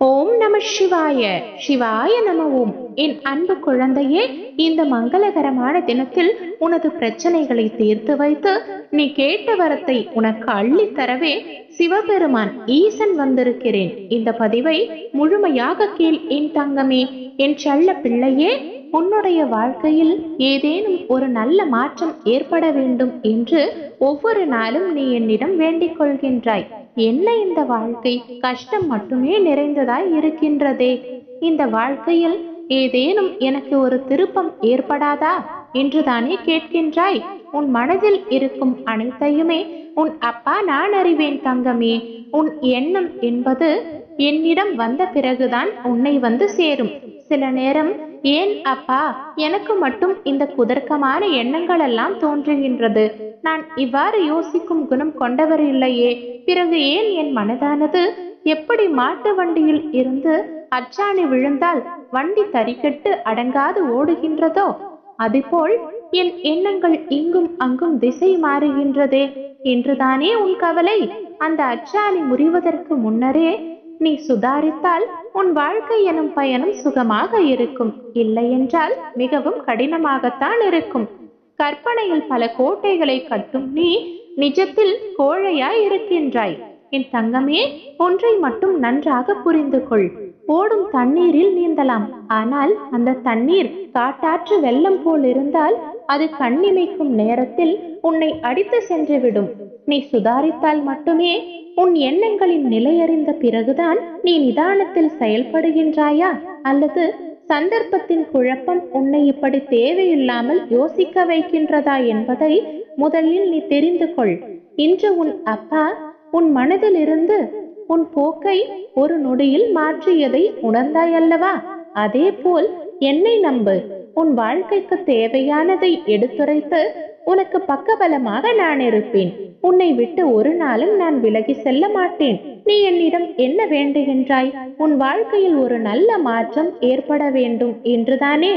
ஓம் நம சிவாய. சிவாய நம ஓம் என் அன்பு குழந்தையே இந்த மங்களகரமான தினத்தில் உனது பிரச்சனைகளை தீர்த்து வைத்து நீ கேட்ட வரத்தை உனக்கு அள்ளித் தரவே சிவபெருமான் ஈசன் வந்திருக்கிறேன். இந்த பதிவை முழுமையாக கேள் என் தங்கமே. என் செல்ல பிள்ளையே உன்னுடைய வாழ்க்கையில் ஏதேனும் ஒரு நல்ல மாற்றம் ஏற்பட வேண்டும் என்று ஒவ்வொரு நாளும் நீ என்னிடம் வேண்டிக் கொள்கின்றாய். என்ன இந்த வாழ்க்கை? கஷ்டம் மட்டுமே நிறைந்ததாய் இருக்கின்றதே. இந்த வாழ்க்கையில் ஏதேனும் எனக்கு ஒரு திருப்பம் ஏற்படாதா? என்றுதானே கேட்கின்றாய். உன் மனதில் இருக்கும் அனைத்தையுமே உன் அப்பா நான் அறிவேன் தங்கமே. உன் எண்ணம் என்பது என்னிடம் வந்த பிறகுதான் உன்னை வந்து சேரும். சில நேரம் ஏன் அப்பா எனக்கு மட்டும் இந்த குதர்க்கமான எண்ணங்கள் எல்லாம் தோன்றுகின்றது. நான் இவ்வாறு யோசிக்கும் குணம் கொண்டவர் இல்லையே. பிறகு ஏன் என் மனதானது எப்படி மாட்டு வண்டியில் இருந்து அச்சாணி விழுந்தால் வண்டி தறிக்கட்டு அடங்காது ஓடுகின்றதோ? அதுபோல் என் எண்ணங்கள் இங்கும் அங்கும் திசை மாறுகின்றதே. என்றுதானே உன் கவலை? அந்த அச்சாணி முறிவதற்கு முன்னரே நீ சுதாரித்தால் உன் வாழ்க்கை எனும் பயணம் சுகமாக இருக்கும். இல்லை என்றால் மிகவும் கடினமாகத்தான் இருக்கும். கற்பனையில் பல கோட்டைகளை கட்டும் நீ நிஜத்தில் கோழையாய் இருக்கின்றாய். என் தங்கமே ஒன்றை மட்டும் நன்றாக புரிந்து கொள். ஓடும் தண்ணீரில் நீந்தலாம். ஆனால் அந்த தண்ணீர் காட்டாற்று வெள்ளம் போல் இருந்தால் அது கண்ணிமைக்கும் நேரத்தில் உன்னை அடித்து சென்றுவிடும். நீ சுதாரித்தால் மட்டுமே உன் எண்ணங்களின் நிலையறிந்த பிறகுதான் நீ நிதானத்தில் செயல்படுகின்றாயா? அல்லது சந்தர்ப்பத்தின் குழப்பம் உன்னை இப்படி தேவையில்லாமல் யோசிக்க வைக்கின்றதா என்பதை முதலில் நீ தெரிந்து கொள். இன்று உன் அப்பா உன் மனதிலிருந்து உன் போக்கை ஒரு நொடியில் மாற்றியதை உணர்ந்தாய் அல்லவா அதே போல் என்னை நம்பு. உன் வாழ்க்கைக்கு தேவையானதை எடுத்துரைத்து உனக்கு பக்கபலமாக நான் இருப்பேன். உன்னை விட்டு ஒரு நாளும் நான் விலகி செல்ல மாட்டேன். நீ என்னிடம் என்ன வேண்டுகின்றாய்? உன் வாழ்க்கையில் ஒரு நல்ல மாற்றம் ஏற்பட வேண்டும் என்றுதானே?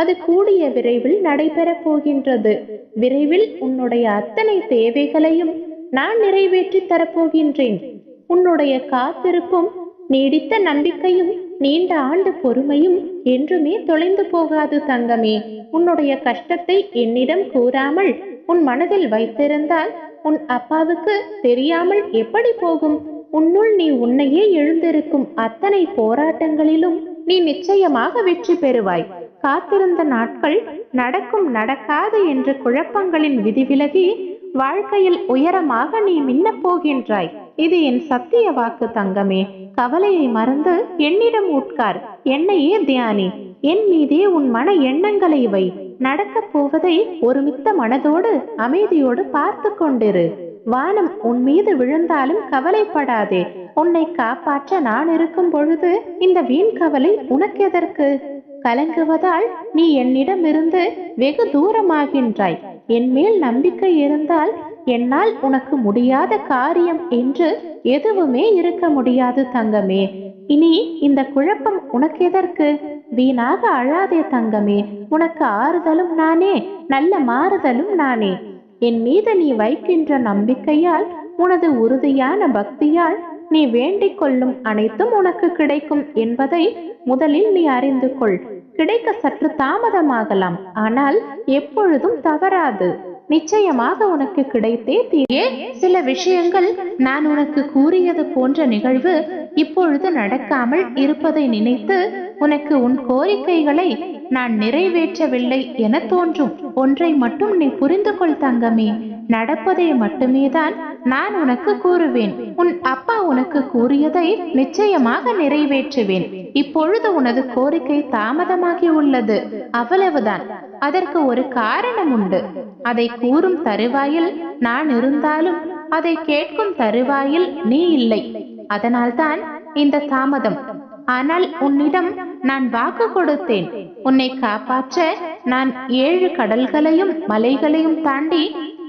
அது கூடிய விரைவில் நடைபெறப் போகின்றது. விரைவில் உன்னுடைய அத்தனை தேவைகளையும் நான் நிறைவேற்றி தரப்போகின்றேன் உன்னுடைய காத்திருப்பும் நீடித்த நம்பிக்கையும் நீண்ட ஆண்டு பொறுமையும் என்றுமே தொலைந்து போகாது தங்கமே. உன்னுடைய கஷ்டத்தை என்னிடம் கூறாமல் உன் மனதில் வைத்திருந்தால் உன் அப்பாவுக்கு தெரியாமல் எப்படி போகும்? உன்னுள் நீ உன்னையே எழுந்திருக்கும் அத்தனை போராட்டங்களிலும் நீ நிச்சயமாக வெற்றி பெறுவாய். காத்திருந்த நாட்கள் நடக்கும் நடக்காது என்ற குழப்பங்களின் விதிவிலகி வாழ்க்கையில் உயரமாக நீ மின்னப் போகின்றாய். இது என் சத்திய வாக்கு தங்கமே. கவலையை மறந்து என்னிடம் உட்கார். என்னையே தியானி. என் மீதே உன் மன எண்ணங்களை வை. நடக்கப் போவதை ஒருமித்த மனதோடு அமைதியோடு பார்த்து கொண்டிரு. வானம் உன் மீது விழுந்தாலும் கவலைப்படாதே. உன்னை காப்பாற்ற நான் இருக்கும் பொழுது இந்த வீண் கவலை உனக்கெதற்கு கலங்குவதால் நீ என்னிடமிருந்து வெகு தூரமாகின்றாய். என் மேல் நம்பிக்கை இருந்தால் என்னால் உனக்கு முடியாத காரியம் என்று எதுவுமே இருக்க முடியாது தங்கமே. இனி இந்த குழப்பம் உனக்கு எதற்கு? வீணாக அழாதே தங்கமே. உனக்கு ஆறுதலும் நானே நல்ல மாறுதலும் நானே. என் மீது நீ வைக்கின்ற நம்பிக்கையால் உனது உறுதியான பக்தியால் நீ வேண்டிக் கொள்ளும் அனைத்தும் உனக்கு கிடைக்கும் என்பதை முதலில் நீ அறிந்து கொள். கிடைக்க சற்று தாமதமாகலாம் ஆனால் எப்பொழுதும் தவறாது. நிச்சயமாக உனக்கு கிடைத்தே தீரே. சில விஷயங்கள் நான் உனக்கு கூறியது போன்ற நிகழ்வு இப்பொழுது நடக்காமல் இருப்பதை நினைத்து உனக்கு உன் கோரிக்கைகளை நான் நிறைவேற்றவில்லை என தோன்றும். ஒன்றை மட்டும் நீ புரிந்து கொள் தங்கமே. நடப்பதை மட்டுமே தான் நான் உனக்கு கூறுவேன். உன் அப்பா உனக்கு கூறியதை நிச்சயமாக நிறைவேற்றுவேன். இப்பொழுது உனது கோரிக்கை தாமதமாகி உள்ளது. அவ்வளவுதான். அதற்கு ஒரு காரணம் உண்டு. அதை கூறும் தருவாயில் நான் இருந்தாலும் அதை கேட்கும் தருவாயில் நீ இல்லை. அதனால்தான் இந்த தாமதம். ஆனால் உன்னிடம் நான் வாக்கு கொடுத்தேன். உன்னை காப்பாற்ற நான் ஏழு கடல்களையும் மலைகளையும் தாண்டி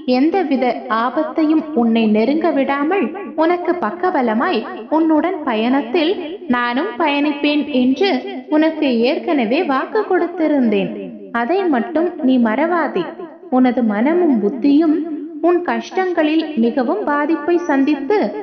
எந்தவித ஆபத்தையும் உன்னை நெருங்க விடாமல் உனக்கு பக்கபலமாய் உன்னுடன் பயணத்தில் நானும் பயணிப்பேன் என்று உனக்கு ஏற்கனவே வாக்கு கொடுத்திருந்தேன். அதை மட்டும் நீ மறவாதே. உனது மனமும் புத்தியும் உன் கஷ்டங்களில் மிகவும் பாதிப்பை சந்தித்து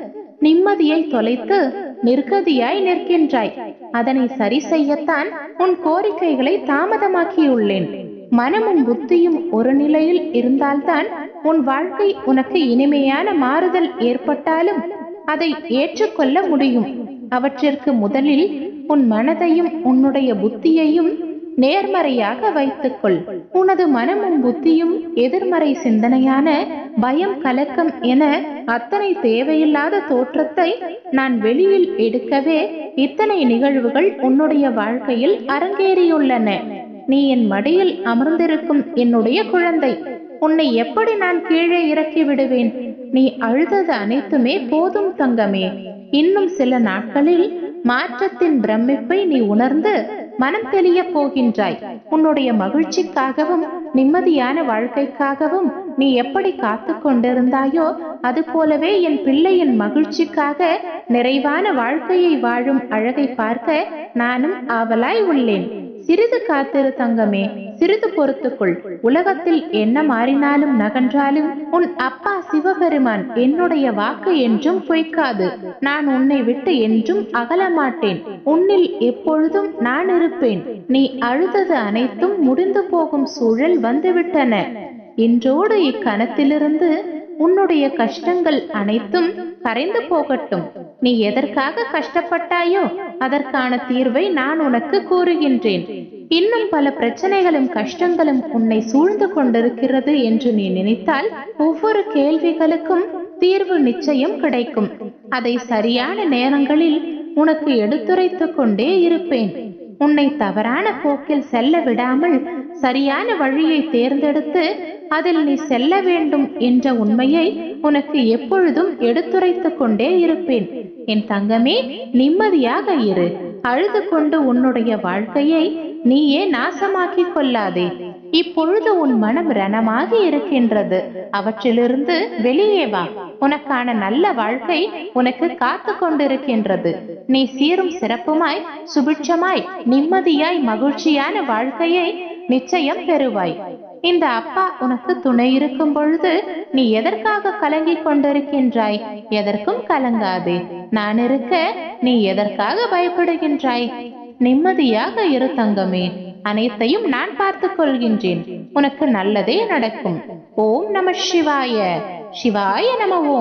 நிம்மதியை தொலைத்து நிர்கதியாய் நிற்கின்றாய். அதனை சரி செய்யத்தான் உன் கோரிக்கைகளை தாமதமாக்கியுள்ளேன். மனமும் புத்தியும் ஒரு நிலையில் இருந்தால்தான் உன் வாழ்க்கை உனக்கு இனிமையான மாறுதல் ஏற்பட்டாலும் அதை ஏற்றுக்கொள்ள முடியும். அவற்றிற்கு முதலில் உன் மனதையும் உன்னுடைய புத்தியையும் நேர்மறையாக வைத்துக்கொள். உனது மனமும் புத்தியும் எதிர்மறை சிந்தனையான பயம் கலக்கம் என அத்தனை தேவையில்லாத தோற்றத்தை நான் வெளியில் எடுக்கவே இத்தனை நிகழ்வுகள் உன்னுடைய வாழ்க்கையில் அரங்கேறியுள்ளன. நீ என் மடியில் அமர்ந்திருக்கும் என்னுடைய குழந்தை. உன்னை எப்படி நான் கீழே இறக்கி விடுவேன்? நீ அழுதது அனைத்துமே போதும் தங்கமே. இன்னும் சில நாட்களில் மாற்றத்தின் பிரமிப்பை நீ உணர்ந்து மனம் தெளிய போகின்றாய். உன்னுடைய மகிழ்ச்சிக்காகவும் நிம்மதியான வாழ்க்கைக்காகவும் நீ எப்படி காத்து கொண்டிருந்தாயோ அது போலவே என் பிள்ளையின் மகிழ்ச்சிக்காக நிறைவான வாழ்க்கையை வாழும் அழகை பார்க்க நானும் ஆவலாய் உள்ளேன். சிறிது காத்திரு தங்கமே சிறிது பொறுத்துக்குள். உலகத்தில் என்ன மாறினாலும் நகன்றாலும் உன் அப்பா சிவபெருமான் என்னுடைய வாக்கு என்றும் பொய்க்காது. நான் உன்னை விட்டு என்றும் அகலமாட்டேன். உன்னில் எப்பொழுதும் நான் இருப்பேன். நீ அழுதது அனைத்தும் முடிந்து போகும் சூழல் வந்துவிட்டன. இன்றோடு இக்கணத்திலிருந்து உன்னுடைய கஷ்டங்கள் அனைத்தும் கரைந்து போகட்டும். நீ எதற்காக கஷ்டப்பட்டாயோ அதற்கான தீர்வை நான் உனக்கு கூறுகின்றேன். இன்னும் பல பிரச்சனைகளும் கஷ்டங்களும் உன்னை சூழ்ந்து கொண்டிருக்கிறது என்று நீ நினைத்தால் ஒவ்வொரு கேள்விகளுக்கும் தீர்வு நிச்சயம் கிடைக்கும். அதை சரியான நேரங்களில் உனக்கு எடுத்துரைத்துக் கொண்டே இருப்பேன். உன்னை தவறான போக்கில் செல்ல விடாமல் சரியான வழியை தேர்ந்தெடுத்து அதில் நீ செல்ல வேண்டும் என்ற உண்மையை உனக்கு எப்பொழுதும் எடுத்துரைத்துக் கொண்டே இருப்பேன். என் தங்கமே நிம்மதியாக இரு. அழுது கொண்டு உன்னுடைய வாழ்க்கையை நீயே நாசமாக்கிக் கொள்ளாதே. இப்பொழுது உன் மனம் ரணமாகி இருக்கின்றது. அவற்றிலிருந்து வெளியே வா. உனக்கான நல்ல வாழ்க்கை உனக்கு காத்து கொண்டிருக்கின்றது. நீ சீரும் சிறப்புமாய் சுபிட்சமாய் நிம்மதியாய் மகிழ்ச்சியான வாழ்க்கையை நிச்சயம் பெறுவாய். இந்த அப்பா உனக்கு துணை இருக்கும் பொழுது நீ எதற்காக கலங்கிக் கொண்டிருக்கின்றாய்? எதற்கும் கலங்காதே. நான் இருக்க நீ எதற்காக பயப்படுகின்றாய்? நிம்மதியாக இரு தங்கமே. அனைத்தையும் நான் பார்த்துக் கொள்கின்றேன். உனக்கு நல்லதே நடக்கும். ஓம் நம சிவாய. சிவாய நம ஓம்.